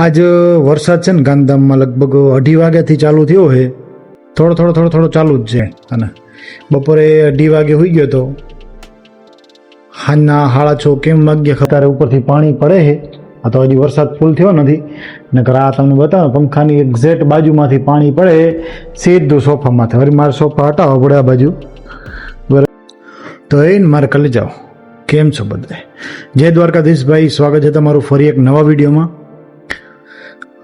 આજ વરસાદ છે ને ગાંધીધામમાં લગભગ અઢી વાગ્યાથી ચાલુ થયો છે. થોડો થોડો થોડો થોડો ચાલુ જ છે. અને બપોરે અઢી વાગે હોઈ ગયો તો હાના હાડા છો કેમ વાગ્યા ખતારે ઉપરથી પાણી પડે છે. આ તો હજી વરસાદ ફૂલ થયો નથી. નકર આ તમને બતાવો, પંખાની એક્ઝેક્ટ બાજુમાંથી પાણી પડે સીધું સોફામાંથી. વળી મારે સોફા હટાવો પડે આ બાજુ. તો એ મારે કાલે જાઓ. કેમ છો બધા જય દ્વારકાધીશભાઈ. સ્વાગત છે તમારું ફરી એક નવા વિડીયોમાં.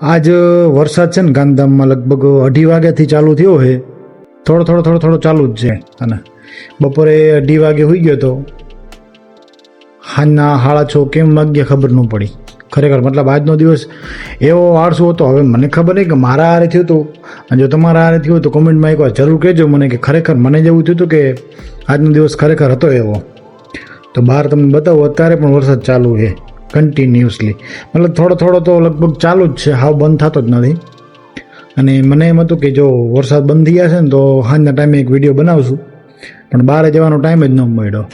આજ વરસાદ છે ને ગાંધીધામમાં લગભગ અઢી વાગ્યાથી ચાલુ થયો છે થોડો થોડો થોડો થોડો ચાલુ જ છે. અને બપોરે અઢી વાગે હોઈ ગયો તો હાજના હાડા છો કેમ વાગ્યા ખબર ન પડી. ખરેખર મતલબ આજનો દિવસ એવો આળસુ હતો. હવે મને ખબર નહીં કે મારા હારે થયું હતું. અને જો તમારા હારે થયું તો કોમેન્ટમાં એકવાર જરૂર કહેજો મને કે ખરેખર મને જેવું થયું હતું કે આજનો દિવસ ખરેખર હતો એવો. તો બહાર તમને બતાવું, અત્યારે પણ વરસાદ ચાલુ છે. કન્ટિન્યુઅસલી મતલબ થોડો થોડો તો લગભગ ચાલુ જ છે. હાવ બંધ થતો જ નથી. અને મને એમ હતું કે જો વરસાદ બંધ થઈ જશે ને તો સાંજના ટાઈમે એક વીડિયો બનાવશું. પણ બહાર જવાનો ટાઈમ જ ન મળ્યો.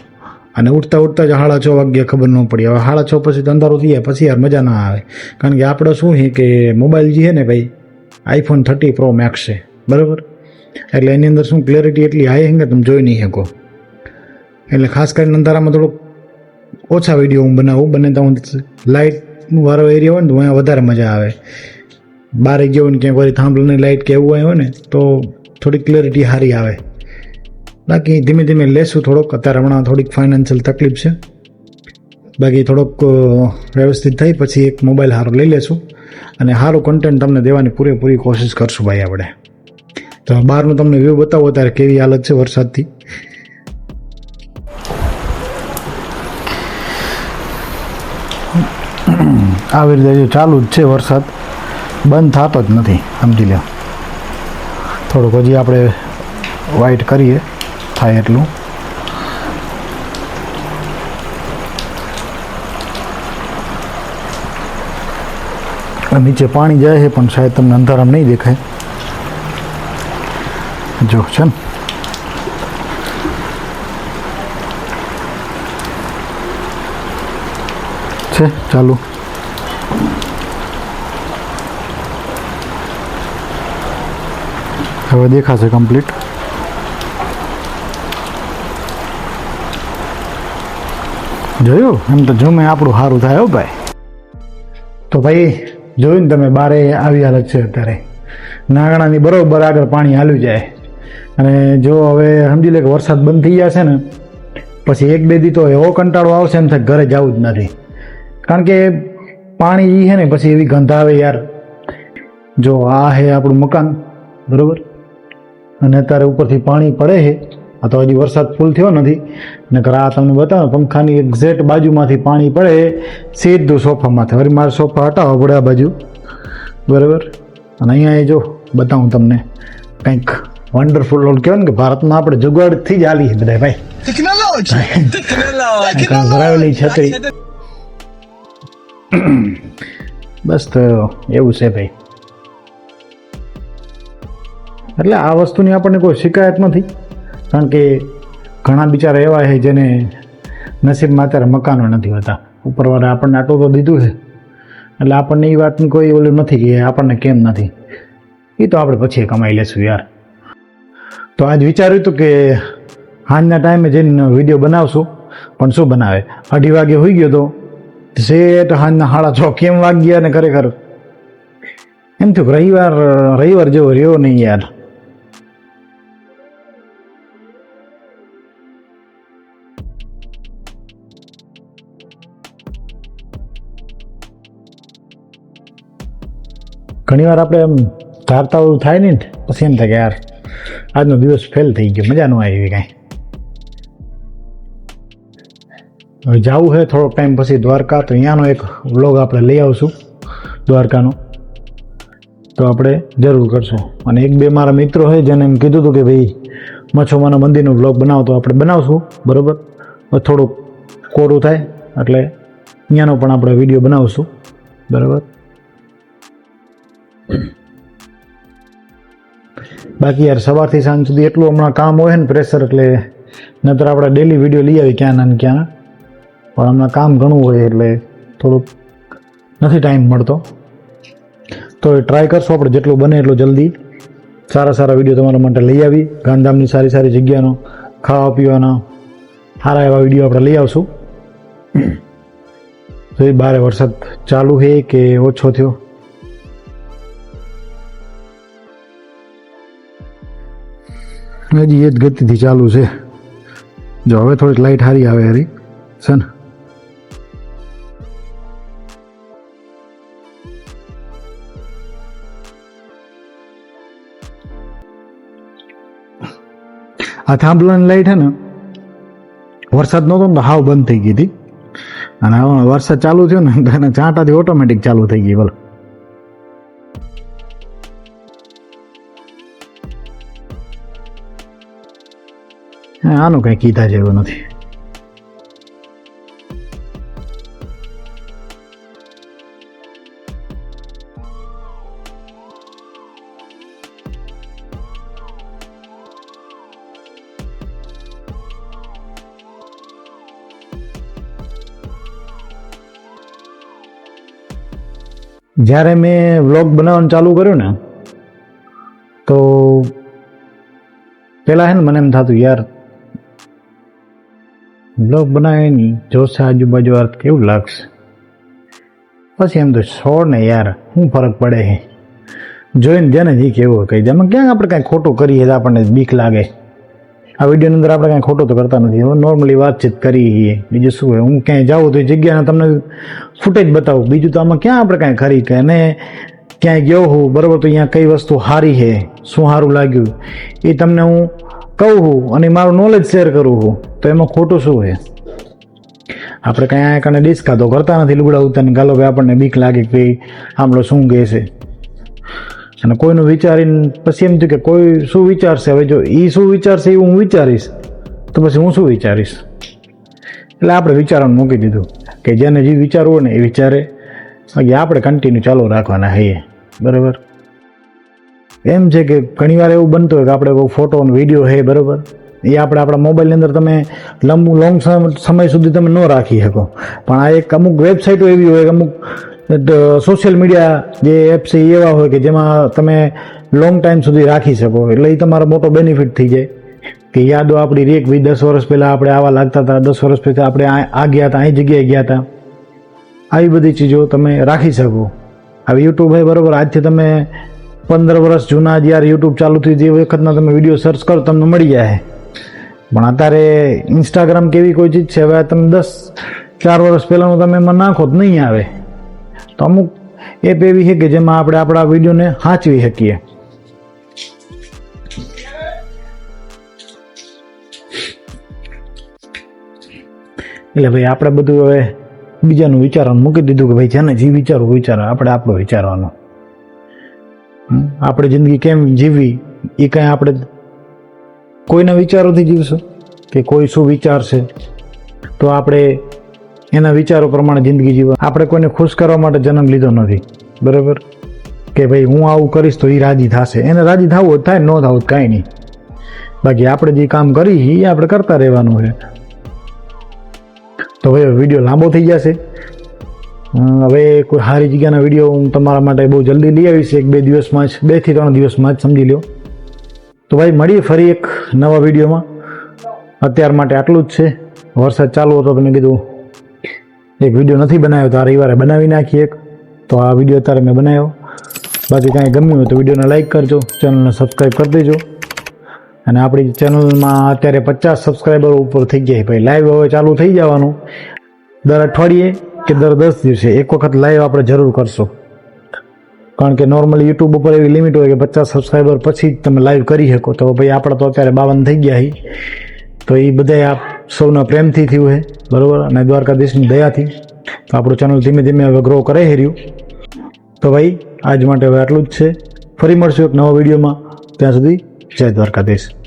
અને ઉઠતા ઉઠતા જ સાડા છ વાગ્યા ખબર ન પડી. હવે સાડા છ પછી અંધારું થઈ જાય. પછી યાર મજા ના આવે. કારણ કે આપણે શું છે કે મોબાઈલ જે છે ને ભાઈ આઈફોન થર્ટી પ્રો મેક્સ છે. બરાબર? એટલે એની અંદર શું ક્લેરિટી એટલી હાઈ હે કે તમે જોઈ નહીં શકો. એટલે ખાસ કરીને અંધારામાં થોડુંક ઓછા વીડિયો હું બનાવું, બને તો હું લાઇટનું વાળો એરિયા હોય ને તો અહીંયા વધારે મજા આવે. બહાર ગયો ને ક્યાંક વળી થાંભલાની લાઇટ કે એવું હોય ને તો થોડી ક્લેરિટી સારી આવે. બાકી ધીમે ધીમે લેશું થોડોક, અત્યારે હમણાં થોડીક ફાઇનાન્શિયલ તકલીફ છે. બાકી થોડોક વ્યવસ્થિત થઈ, પછી એક મોબાઈલ સારો લઈ લેશું. અને સારું કન્ટેન્ટ તમને દેવાની પૂરેપૂરી કોશિશ કરશું ભાઈ આપણે. તો બહારનું તમને વ્યૂ બતાવો, અત્યારે કેવી હાલત છે વરસાદથી. આવી રીતે ચાલુ જ છે વરસાદ. બંધ થતો જ નથી, સમજી લો થોડુંક હજી આપણે વાઇટ કરીએ, થાય એટલું. નીચે પાણી જાય છે, પણ શાયદ તમને અંધારામ નહીં દેખાય. જો, છે ને? છે, ચાલુ. હવે દેખાશે કમ્પ્લીટ જોયું? એમ તો જમે આપણું સારું થાય હો ભાઈ. તો ભાઈ, જોયું ને તમે, બારે આવી હાલત છે અત્યારે. નાગણાની બરોબર આગળ પાણી હાલ્યું જાય. અને જો હવે સમજી લે કે વરસાદ બંધ થઈ જશે ને, પછી એક બે દી તો એવો કંટાળો આવશે એમ થાય ઘરે જવું જ નથી. કારણ કે પાણી એ છે ને પછી એવી ગંધ આવે યાર. જો આ હે આપણું મકાન બરોબર? અને અત્યારે ઉપરથી પાણી પડે છે. આ તો હજી વરસાદ ફૂલ થયો નથી. નકર આ તમને બતાવો પંખાની એક્ઝેક્ટ બાજુમાંથી પાણી પડે સીધું સોફામાંથી. વળી મારે સોફા હટાવો પડે આ બાજુ. બરાબર? અને અહીંયા એ જો બતાવું તમને. કંઈક વન્ડરફુલ ઓલ કહેવાય ને કે ભારતમાં આપણે જુગાડથી જ આલી છે બધા ભાઈ. Technology. Technology. છત્રી. બસ તો એવું છે ભાઈ. એટલે આ વસ્તુની આપણને કોઈ શિકાયત નથી. કારણ કે ઘણા બિચારા એવા છે જેને નસીબમાં અત્યારે મકાનો નથી હોતા. ઉપરવાળા આપણને આટલું તો દીધું છે. એટલે આપણને એ વાતની કોઈ ઓલું નથી કે આપણને કેમ નથી. એ તો આપણે પછી કમાઈ લેશું યાર. તો આજ વિચાર્યું હતું કે સાંજના ટાઈમે જઈને વીડિયો બનાવશું. પણ શું બનાવે? અઢી વાગે હોઈ ગયો તો શેઠ સાંજના હાડા છો કેમ વાગ્યા ને ખરેખર? એમ થયું રવિવાર રવિવાર જેવો રહ્યો નહીં યાર. ઘણીવાર આપણે એમ ધારતા થાય નહીં પછી એમ થાય કે યાર, આજનો દિવસ ફેલ થઈ ગયો મજા ન આવી કાંઈ. જવું છે થોડો ટાઈમ પછી દ્વારકા. તો અહીંયાનો એક વ્લોગ આપણે લઈ આવશું, દ્વારકાનો. તો આપણે જરૂર કરશું. અને એક બે મારા મિત્રો છે, જેને એમ કીધું હતું કે ભાઈ, મચ્છોમાના મંદિરનો વ્લોગ બનાવો, તો આપણે બનાવશું, બરાબર? થોડુંક કોરું થાય, એટલે અહીંયાનો પણ આપણે વીડિયો બનાવશું, બરાબર? બાકી યાર, સવારથી સાંજ સુધી એટલું હમણાં કામ હોય ને પ્રેશર એટલે નતર આપણે ડેલી વીડિયો લઈ આવી ક્યાં ને ક્યાં પણ હમણાં કામ ઘણું હોય એટલે થોડુંક નથી ટાઈમ મળતો. તો એ ટ્રાય કરશું આપણે, જેટલું બને એટલું જલ્દી. સારા સારા વીડિયો તમારા માટે લઈ આવી. ગાંધીધામની સારી સારી જગ્યાનો ખાવા પીવાના સારા એવા વીડિયો આપણે લઈ આવશું. તો એ બારે વરસાદ ચાલુ છે કે ઓછો થયો? હજી એ જ ગતિથી ચાલુ છે. જો હવે થોડીક લાઇટ સારી આવે હારી. છે ને આ થાંભલાની લાઈટ છે ને, વરસાદ નહોતો ને હાવ બંધ થઈ ગઈ હતી. અને હવે વરસાદ ચાલુ થયો ને એના ચાંટાથી ઓટોમેટિક ચાલુ થઈ ગઈ બોલો આનું કંઈ કીધા જેવું નથી. જ્યારે મેં વ્લોગ બનાવવાનું ચાલુ કર્યું ને, તો પહેલાં છે ને મને એમ થતું, યાર બ્લોગ બનાવે નહીં જોશે આજુબાજુ અર્થ કેવું લાગશે? પછી એમ તો, છોડ ને યાર શું ફરક પડે જોઈને જેને જે કેવું કહી દે. એમાં ક્યાંક આપણે કાંઈ ખોટું કરીએ તો આપણને બીક લાગે. આ વિડીયોની અંદર આપણે કાંઈ ખોટું તો કરતા નથી. હવે નોર્મલી વાતચીત કરી છીએ. બીજું શું હોય? હું ક્યાંય જાઉં તો એ જગ્યાને તમને ફૂટેજ બતાવું. બીજું તો આમાં ક્યાં આપણે કાંઈ ખરી કે અને ક્યાંય ગયો હું બરાબર, તો અહીંયા કઈ વસ્તુ સારી છે? શું સારું લાગ્યું? એ તમને હું કહું છું અને મારું નોલેજ શેર કરું છું. તો એમાં ખોટું શું છે આપણે કાંઈ આ કને ડિસ્કા તો કરતા નથી લુગડા ઉતારીને. ગાલો ભાઈ, આપણને બીક લાગે કે આમલો શું કહે છે? અને કોઈનું વિચારીને પછી એમ થયું કે કોઈ શું વિચારશે? હવે જો એ શું વિચારશે એ હું વિચારીશ, તો પછી હું શું વિચારીશ? એટલે આપણે વિચારવાનું મૂકી દીધું કે જેને જે વિચારવું હોય ને એ વિચારે. બાકી આપણે કન્ટિન્યુ ચાલુ રાખવાના હૈયે બરાબર? એમ છે કે ઘણીવાર એવું બનતું હોય કે આપણે કોઈ ફોટો અને વીડિયો છે બરાબર? એ આપણે આપણા મોબાઈલની અંદર તમે લંબુ લોંગ સમય સુધી તમે ન રાખી શકો. પણ આ એક અમુક વેબસાઇટો એવી હોય કે અમુક સોશિયલ મીડિયા જે એપ્સ છે, એ એવા હોય કે જેમાં તમે લોંગ ટાઈમ સુધી રાખી શકો. એટલે એ તમારો મોટો બેનિફિટ થઈ જાય. કે યાદો આપણી રેક ભાઈ દસ વર્ષ પહેલાં આપણે આવા લાગતા હતા, દસ વર્ષ પછી આપણે આ ગયા હતા અહીં જગ્યાએ ગયા હતા. આવી બધી ચીજો તમે રાખી શકો. હવે યુટ્યુબ હોય બરાબર, આજથી તમે પંદર વર્ષ જૂના જ્યારે યુટ્યુબ ચાલુ થયું, જે વખતના તમે વીડિયો સર્ચ કરો, તમને મળી જાય. પણ અત્યારે ઇન્સ્ટાગ્રામ કેવી કોઈ ચીજ છે? હવે તમે દસ, ચાર વર્ષ પહેલાંનું તમે એમાં નાખો જ નહીં આવે. અમુક એપ એવી છે કે જેમાં આપણે આપણા વિડીયોને સાચવી શકીએ. એટલે ભાઈ આપણે બધું હવે બીજાનું વિચારવાનું મૂકી દીધું કે ભાઈ જેને જે વિચારવું વિચારો, આપણે આપણું વિચારવાનું? આપણે જિંદગી કેમ જીવવી? એ કાંઈ આપણે કોઈના વિચારોથી જીવશું? કે કોઈ શું વિચારશે? તો આપણે એના વિચારો પ્રમાણે જિંદગી જીવવા. આપણે કોઈને ખુશ કરવા માટે જન્મ લીધો નથી. બરાબર? કે ભાઈ, હું આવું કરીશ તો એ રાજી થશે. એને રાજી થવું થાય, ન થવું કાંઈ નહીં. બાકી આપણે જે કામ કરી એ આપણે કરતા રહેવાનું છે. તો ભાઈ વીડિયો લાંબો થઈ જશે. હવે કોઈ સારી જગ્યાના વીડિયો હું તમારા માટે બહુ જલ્દી લઈ આવીશ. એક બે દિવસમાં જ, બેથી ત્રણ દિવસમાં જ, સમજી લો તો ભાઈ, મળીએ ફરી એક નવા વિડીયોમાં. અત્યાર માટે આટલું જ છે. વરસાદ ચાલુ હતો તો મેં કીધું એક વીડિયો નથી બનાવ્યો, તો આ રવિવારે બનાવી નાખીએ એક. તો આ વીડિયો અત્યારે મેં બનાવ્યો. બાકી કાંઈ ગમ્યું હોય તો વિડીયોને લાઈક કરજો ચેનલને સબસ્ક્રાઈબ કરી દેજો. અને આપણી ચેનલમાં અત્યારે પચાસ સબસ્ક્રાઈબર ઉપર થઈ ગયા ભાઈ લાઈવ હવે ચાલુ થઈ જવાનું. દર અઠવાડિયે કે દર દસ દિવસે એક વખત લાઈવ આપણે જરૂર કરશો. કારણ કે નોર્મલી યુટ્યુબ ઉપર એવી લિમિટ હોય કે પચાસ સબસ્ક્રાઈબર પછી જ તમે લાઈવ કરી શકો. તો ભાઈ, આપણે તો અત્યારે બાવન થઈ ગયા તો એ આપ સૌના પ્રેમથી થયું છે બરાબર? અને દ્વારકાધીશની દયાથી. તો આપણું ચેનલ ધીમે ધીમે હવે ગ્રો કરે છે રહ્યું. તો ભાઈ, આજ માટે હવે આટલું જ છે. ફરી મળશું એક નવા વિડીયોમાં. ત્યાં સુધી જય દ્વારકાધીશ.